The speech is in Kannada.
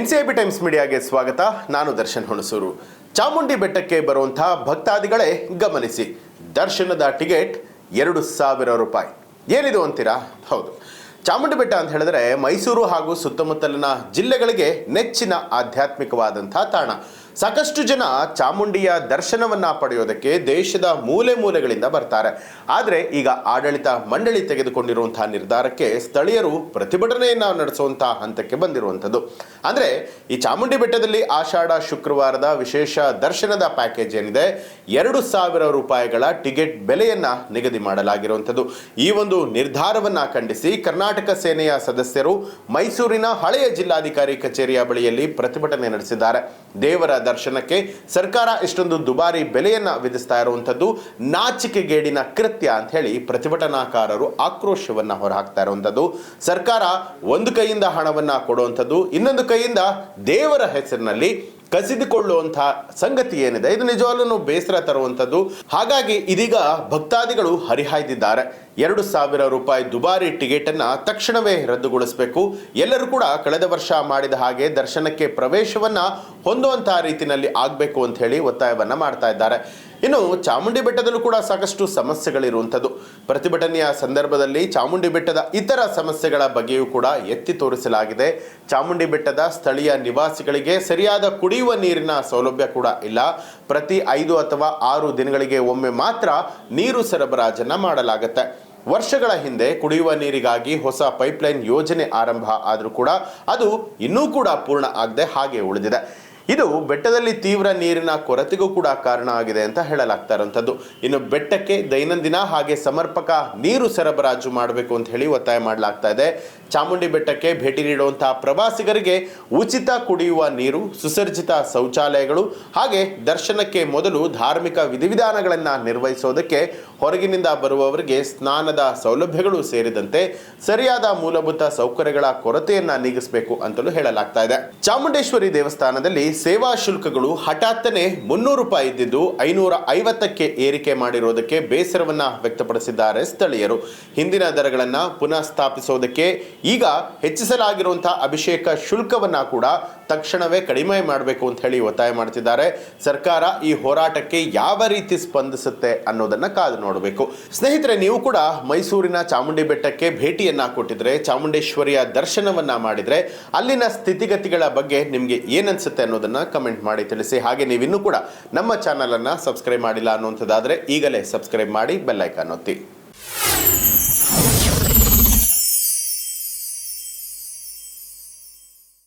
N C I B Times ಮೀಡಿಯಾಗೆ ಸ್ವಾಗತ. ನಾನು ದರ್ಶನ್ ಹುಣಸೂರು. ಚಾಮುಂಡಿ ಬೆಟ್ಟಕ್ಕೆ ಬರುವಂತಹ ಭಕ್ತಾದಿಗಳೇ ಗಮನಿಸಿ. ದರ್ಶನದ ಟಿಕೆಟ್ ಎರಡು ಸಾವಿರ ರೂಪಾಯಿ. ಏನಿದು ಅಂತೀರಾ? ಹೌದು. ಚಾಮುಂಡಿ ಬೆಟ್ಟ ಅಂತ ಹೇಳಿದ್ರೆ ಮೈಸೂರು ಹಾಗೂ ಸುತ್ತಮುತ್ತಲಿನ ಜಿಲ್ಲೆಗಳಿಗೆ ನೆಚ್ಚಿನ ಆಧ್ಯಾತ್ಮಿಕವಾದಂಥ ತಾಣ. ಸಾಕಷ್ಟು ಜನ ಚಾಮುಂಡಿಯ ದರ್ಶನವನ್ನ ಪಡೆಯೋದಕ್ಕೆ ದೇಶದ ಮೂಲೆ ಮೂಲೆಗಳಿಂದ ಬರ್ತಾರೆ. ಆದರೆ ಈಗ ಆಡಳಿತ ಮಂಡಳಿ ತೆಗೆದುಕೊಂಡಿರುವಂತಹ ನಿರ್ಧಾರಕ್ಕೆ ಸ್ಥಳೀಯರು ಪ್ರತಿಭಟನೆಯನ್ನ ನಡೆಸುವಂತಹ ಹಂತಕ್ಕೆ ಬಂದಿರುವಂಥದ್ದು. ಅಂದ್ರೆ ಈ ಚಾಮುಂಡಿ ಬೆಟ್ಟದಲ್ಲಿ ಆಷಾಢ ಶುಕ್ರವಾರದ ವಿಶೇಷ ದರ್ಶನದ ಪ್ಯಾಕೇಜ್ ಏನಿದೆ? ಎರಡು ಸಾವಿರ ರೂಪಾಯಿಗಳ ಟಿಕೆಟ್ ಬೆಲೆಯನ್ನ ನಿಗದಿ ಮಾಡಲಾಗಿರುವಂಥದ್ದು. ಈ ಒಂದು ನಿರ್ಧಾರವನ್ನ ಖಂಡಿಸಿ ಕರ್ನಾಟಕ ಸೇನೆಯ ಸದಸ್ಯರು ಮೈಸೂರಿನ ಹಳೆಯ ಜಿಲ್ಲಾಧಿಕಾರಿ ಕಚೇರಿಯ ಬಳಿಯಲ್ಲಿ ಪ್ರತಿಭಟನೆ ನಡೆಸಿದ್ದಾರೆ. ದೇವರ ದರ್ಶನಕ್ಕೆ ಸರ್ಕಾರ ಇಷ್ಟೊಂದು ದುಬಾರಿ ಬೆಲೆಯನ್ನ ವಿಧಿಸ್ತಾ ಇರುವಂಥದ್ದು ನಾಚಿಕೆಗೇಡಿನ ಕೃತ್ಯ ಅಂತ ಹೇಳಿ ಪ್ರತಿಭಟನಾಕಾರರು ಆಕ್ರೋಶವನ್ನ ಹೊರಹಾಕ್ತಾ ಇರುವಂಥದ್ದು. ಸರ್ಕಾರ ಒಂದು ಕೈಯಿಂದ ಹಣವನ್ನ ಕೊಡುವಂಥದ್ದು, ಇನ್ನೊಂದು ಕೈಯಿಂದ ದೇವರ ಹೆಸರಿನಲ್ಲಿ ಕಸಿದುಕೊಳ್ಳುವಂತಹ ಸಂಗತಿ ಏನಿದೆ? ಇದು ನಿಜವಾಗ್ಲೂ ಬೇಸರ ತರುವಂಥದ್ದು. ಹಾಗಾಗಿ ಇದೀಗ ಭಕ್ತಾದಿಗಳು ಹರಿಹಾಯ್ದಿದ್ದಾರೆ. ಎರಡು ಸಾವಿರ ರೂಪಾಯಿ ದುಬಾರಿ ಟಿಕೆಟನ್ನು ತಕ್ಷಣವೇ ರದ್ದುಗೊಳಿಸಬೇಕು. ಎಲ್ಲರೂ ಕೂಡ ಕಳೆದ ವರ್ಷ ಮಾಡಿದ ಹಾಗೆ ದರ್ಶನಕ್ಕೆ ಪ್ರವೇಶವನ್ನು ಹೊಂದುವಂತಹ ರೀತಿಯಲ್ಲಿ ಆಗಬೇಕು ಅಂತ ಹೇಳಿ ಒತ್ತಾಯವನ್ನು ಮಾಡ್ತಾ ಇದ್ದಾರೆ. ಇನ್ನು ಚಾಮುಂಡಿ ಬೆಟ್ಟದಲ್ಲೂ ಕೂಡ ಸಾಕಷ್ಟು ಸಮಸ್ಯೆಗಳಿರುವಂಥದ್ದು. ಪ್ರತಿಭಟನೆಯ ಸಂದರ್ಭದಲ್ಲಿ ಚಾಮುಂಡಿ ಬೆಟ್ಟದ ಇತರ ಸಮಸ್ಯೆಗಳ ಬಗ್ಗೆಯೂ ಕೂಡ ಎತ್ತಿ ತೋರಿಸಲಾಗಿದೆ. ಚಾಮುಂಡಿ ಬೆಟ್ಟದ ಸ್ಥಳೀಯ ನಿವಾಸಿಗಳಿಗೆ ಸರಿಯಾದ ಕುಡಿಯುವ ನೀರಿನ ಸೌಲಭ್ಯ ಕೂಡ ಇಲ್ಲ. ಪ್ರತಿ ಐದು ಅಥವಾ ಆರು ದಿನಗಳಿಗೆ ಒಮ್ಮೆ ಮಾತ್ರ ನೀರು ಸರಬರಾಜನ್ನು ಮಾಡಲಾಗುತ್ತೆ. ವರ್ಷಗಳ ಹಿಂದೆ ಕುಡಿಯುವ ನೀರಿಗಾಗಿ ಹೊಸ ಪೈಪ್ಲೈನ್ ಯೋಜನೆ ಆರಂಭ ಆದರೂ ಕೂಡ ಅದು ಇನ್ನೂ ಕೂಡ ಪೂರ್ಣ ಆಗದೆ ಹಾಗೆ ಉಳಿದಿದೆ. ಇದು ಬೆಟ್ಟದಲ್ಲಿ ತೀವ್ರ ನೀರಿನ ಕೊರತೆಗೂ ಕೂಡ ಕಾರಣ ಆಗಿದೆ ಅಂತ ಹೇಳಲಾಗ್ತಾ ಇರುವಂಥದ್ದು. ಇನ್ನು ಬೆಟ್ಟಕ್ಕೆ ದೈನಂದಿನ ಹಾಗೆ ಸಮರ್ಪಕ ನೀರು ಸರಬರಾಜು ಮಾಡಬೇಕು ಅಂತ ಹೇಳಿ ಒತ್ತಾಯ ಮಾಡಲಾಗ್ತಾ ಇದೆ. ಚಾಮುಂಡಿ ಬೆಟ್ಟಕ್ಕೆ ಭೇಟಿ ನೀಡುವಂತಹ ಪ್ರವಾಸಿಗರಿಗೆ ಉಚಿತ ಕುಡಿಯುವ ನೀರು ಸುಸರ್ಜಿತ ಶೌಚಾಲಯಗಳು ಹಾಗೆ ದರ್ಶನಕ್ಕೆ ಮೊದಲು ಧಾರ್ಮಿಕ ವಿಧಿವಿಧಾನಗಳನ್ನು ನಿರ್ವಹಿಸೋದಕ್ಕೆ ಹೊರಗಿನಿಂದ ಬರುವವರಿಗೆ ಸ್ನಾನದ ಸೌಲಭ್ಯಗಳು ಸೇರಿದಂತೆ ಸರಿಯಾದ ಮೂಲಭೂತ ಸೌಕರ್ಯಗಳ ಕೊರತೆಯನ್ನು ನೀಗಿಸಬೇಕು ಅಂತಲೂ ಹೇಳಲಾಗ್ತಾ ಇದೆ. ಚಾಮುಂಡೇಶ್ವರಿ ದೇವಸ್ಥಾನದಲ್ಲಿ ಸೇವಾ ಶುಲ್ಕಗಳು ಹಠಾತ್ತನೆ ಮುನ್ನೂರು ರೂಪಾಯಿ ಇದ್ದಿದ್ದು ಐನೂರ ಐವತ್ತಕ್ಕೆ ಏರಿಕೆ ಮಾಡಿರೋದಕ್ಕೆ ಬೇಸರವನ್ನ ವ್ಯಕ್ತಪಡಿಸಿದ್ದಾರೆ ಸ್ಥಳೀಯರು. ಹಿಂದಿನ ದರಗಳನ್ನು ಪುನಃ ಸ್ಥಾಪಿಸೋದಕ್ಕೆ ಈಗ ಹೆಚ್ಚಿಸಲಾಗಿರುವಂತಹ ಅಭಿಷೇಕ ಶುಲ್ಕವನ್ನ ಕೂಡ ತಕ್ಷಣವೇ ಕಡಿಮೆ ಮಾಡಬೇಕು ಅಂತ ಹೇಳಿ ಒತ್ತಾಯ ಮಾಡ್ತಿದ್ದಾರೆ. ಸರ್ಕಾರ ಈ ಹೋರಾಟಕ್ಕೆ ಯಾವ ರೀತಿ ಸ್ಪಂದಿಸುತ್ತೆ ಅನ್ನೋದನ್ನ ಕಾದು ನೋಡಬೇಕು. ಸ್ನೇಹಿತರೆ, ನೀವು ಕೂಡ ಮೈಸೂರಿನ ಚಾಮುಂಡಿ ಬೆಟ್ಟಕ್ಕೆ ಭೇಟಿಯನ್ನ ಕೊಟ್ಟಿದ್ರೆ, ಚಾಮುಂಡೇಶ್ವರಿಯ ದರ್ಶನವನ್ನ ಮಾಡಿದ್ರೆ, ಅಲ್ಲಿನ ಸ್ಥಿತಿಗತಿಗಳ ಬಗ್ಗೆ ನಿಮಗೆ ಏನನ್ಸುತ್ತೆ ಅನ್ನೋದನ್ನ ಕಮೆಂಟ್ ಮಾಡಿ ತಿಳಿಸಿ. ಹಾಗೆ ನೀವಿನ್ನೂ ಕೂಡ ನಮ್ಮ ಚಾನಲ್ ಅನ್ನ ಸಬ್ಸ್ಕ್ರೈಬ್ ಮಾಡಿಲ್ಲ ಅನ್ನುವಂಥದ್ದಾದ್ರೆ ಈಗಲೇ ಸಬ್ಸ್ಕ್ರೈಬ್ ಮಾಡಿ ಬೆಲ್ಲೈಕನ್ ಒತ್ತಿ.